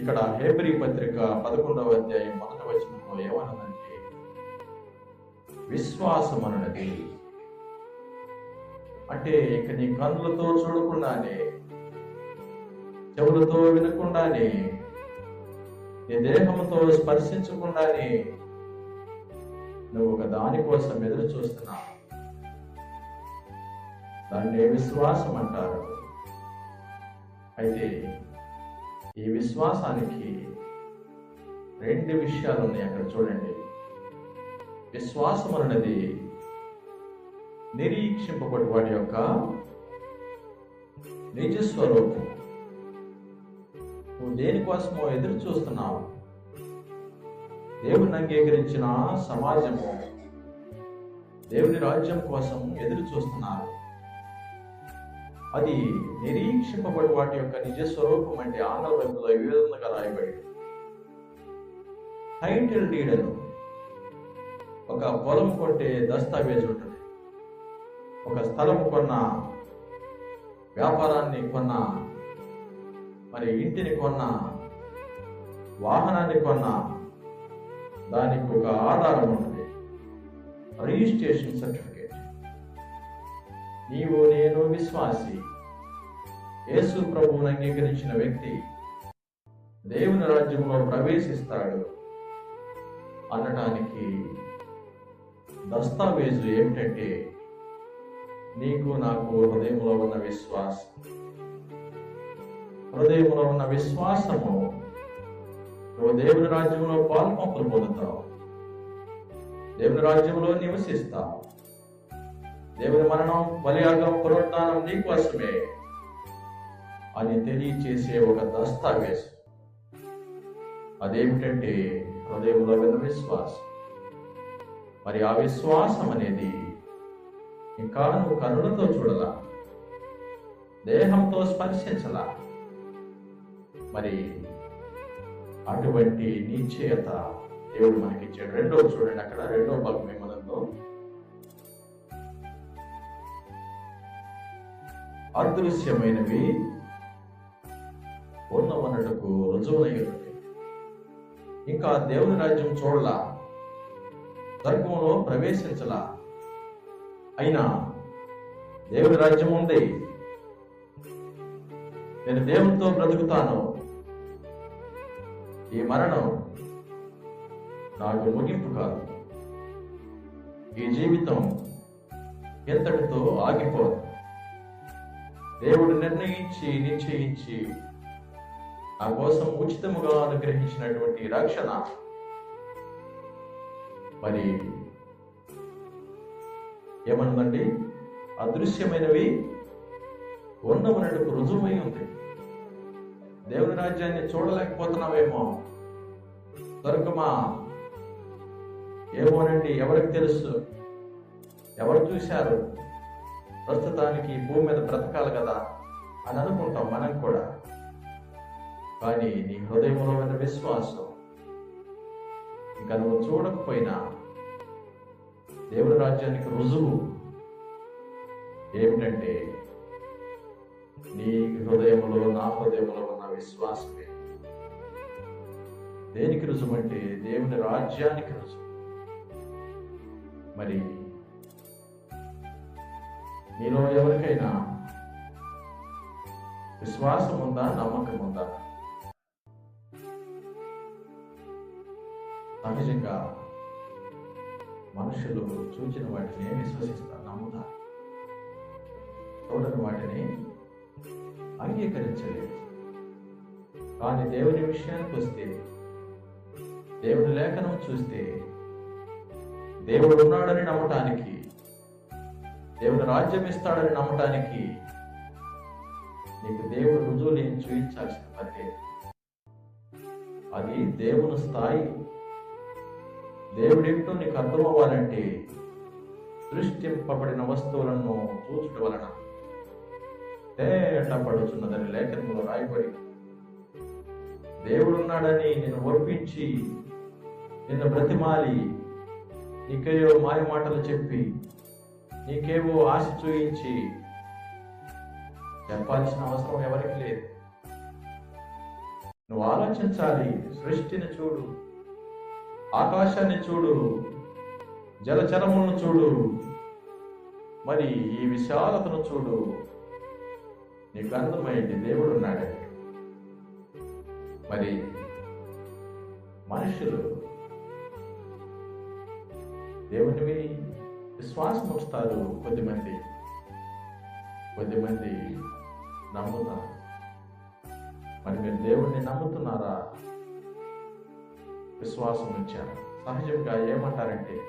ఇక్కడ హేబ్రి పత్రిక పదకొండవ అధ్యాయం మొదటి వచనంలో ఏమన్నదంటే విశ్వాసం అన్నది. అంటే ఇక నీ కన్నులతో చూడకుండానే చెవులతో వినకుండానే నీ దేహంతో స్పర్శించకుండానే నువ్వు ఒక దాని కోసం ఎదురు చూస్తున్నావు. దాన్ని విశ్వాసం అంటారు. అయితే ఈ విశ్వాసానికి రెండు విషయాలు ఉన్నాయి అక్కడ చూడండి. విశ్వాసం అనేది నిరీక్షింపబడి వాడి యొక్క నిజస్వరూపం. నువ్వు దేనికోసమో ఎదురు చూస్తున్నావు? దేవుని అంగీకరించిన సమాజము దేవుని రాజ్యం కోసం ఎదురు చూస్తున్నారు అది నిరీక్షింపబడి వాటి యొక్క నిజ స్వరూపం అంటే ఆంగ్ల వైపులో ఈ విధంగా రాయబడి టైటిల్ డీడ్ అని ఒక పొలం కొంటే దస్తావేజ్ ఉంటుంది. ఒక స్థలం కొన్న వ్యాపారాన్ని కొన్న మరి ఇంటిని కొన్న వాహనాన్ని కొన్న దానికి ఒక ఆధారం ఉంటుంది. రిజిస్ట్రేషన్ సర్టిఫికేట్ నీవు నేను విశ్వాసి. యేసు ప్రభువును అంగీకరించిన వ్యక్తి దేవుని రాజ్యంలో ప్రవేశిస్తాడు. అనడానికి దస్తావేజు ఏమిటంటే నీకు నాకు హృదయంలో ఉన్న విశ్వాసం హృదయంలో ఉన్న విశ్వాసము నువ్వు దేవుని రాజ్యంలో పాల్పంపులు పొందుతావు. దేవుని రాజ్యంలో నివసిస్తావు. దేవుని మరణం బలియాగం పునరుద్ధానం నీ కోసమే అని తెలియచేసే ఒక దస్తావేజ్. అదేమిటంటే హృదయంలో విన్న విశ్వాసం. మరి ఆ విశ్వాసం అనేది ఇంకా నువ్వు కనులతో చూడలా? దేహంతో స్పర్శించలా? మరి అటువంటి నిశ్చయత దేవుడు మనకి ఇచ్చాడు రెండో చూడండి అక్కడ రెండో భాగం ఏమనందో? అదృశ్యమైనవి. ఉన్నవన్నటకు రుజువునై ఉన్నది ఇంకా దేవుని రాజ్యం చూడలా. స్వర్గంలో ప్రవేశించలా. అయినా దేవుని రాజ్యం ఉంది. నేను దేవునితో బ్రతుకుతాను. ఈ మరణం నాకు ముగింపు కాదు. ఈ జీవితం ఎంతటితో ఆగిపోదు. దేవుడు నిర్ణయించి నిశ్చయించి నా కోసం ఉచితముగా అనుగ్రహించినటువంటి రక్షణ. మరి ఏమనుందండి? అదృశ్యమైనవి ఉన్నమన్నట్టుకు రుజువై ఉంది. దేవుని రాజ్యాన్ని చూడలేకపోతున్నావేమో. దొరకమా? ఏమోనండి ఎవరికి తెలుసు? ఎవరు చూశారు? ప్రస్తుతానికి భూమి మీద బ్రతకాలి కదా అని అనుకుంటాం మనం కూడా. కానీ నీ హృదయంలో ఉన్న విశ్వాసం ఇంకా నువ్వు చూడకపోయినా దేవుడి రాజ్యానికి రుజువు ఏమిటంటే నీ హృదయంలో నా హృదయంలో ఉన్న విశ్వాసమే. దేనికి రుజువు అంటే దేవుని రాజ్యానికి రుజువు. మరి మీలో ఎవరికైనా విశ్వాసం ఉందా నమ్మకం ఉందా సహజంగా మనుషులు చూచిన వాటిని విశ్వసిస్తారు నమ్ముతారు. చూడని వాటిని అంగీకరించలేదు. కానీ దేవుని విషయానికి వస్తే దేవుని లేఖనం చూస్తే దేవుడు ఉన్నాడని నమ్మటానికి దేవుడు రాజ్యం ఇస్తాడని నమ్మటానికి నీకు దేవుడు రుజువులు ఏం చూపించాల్సిన పని అది దేవుని స్థాయి. దేవుడేమిటో నీకు అర్థం అవ్వాలంటే సృష్టింపబడిన వస్తువులను చూచుట వలన. తేట పడుచున్నదని లేఖనంలో రాయబడి దేవుడున్నాడని నేను ఒప్పించి నిన్ను బ్రతిమాలి నీకేయో మాయ మాటలు చెప్పి నీకేవో ఆశ చూయించి చెప్పాల్సిన అవసరం ఎవరికి లేదు. నువ్వు ఆలోచించాలి సృష్టిని చూడు ఆకాశాన్ని చూడు జలచరములను చూడు మరి ఈ విశాలతను చూడు. నీకు అర్థమైంది దేవుడు ఉన్నాడని మరి మనుషులు దేవునివి విశ్వాసం ఉంచుతారు కొద్దిమంది. కొద్దిమంది నమ్ముతారు. మరి మీరు దేవుణ్ణి నమ్ముతున్నారా? విశ్వాసం ఉంచారు. సహజంగా ఏమంటారంటే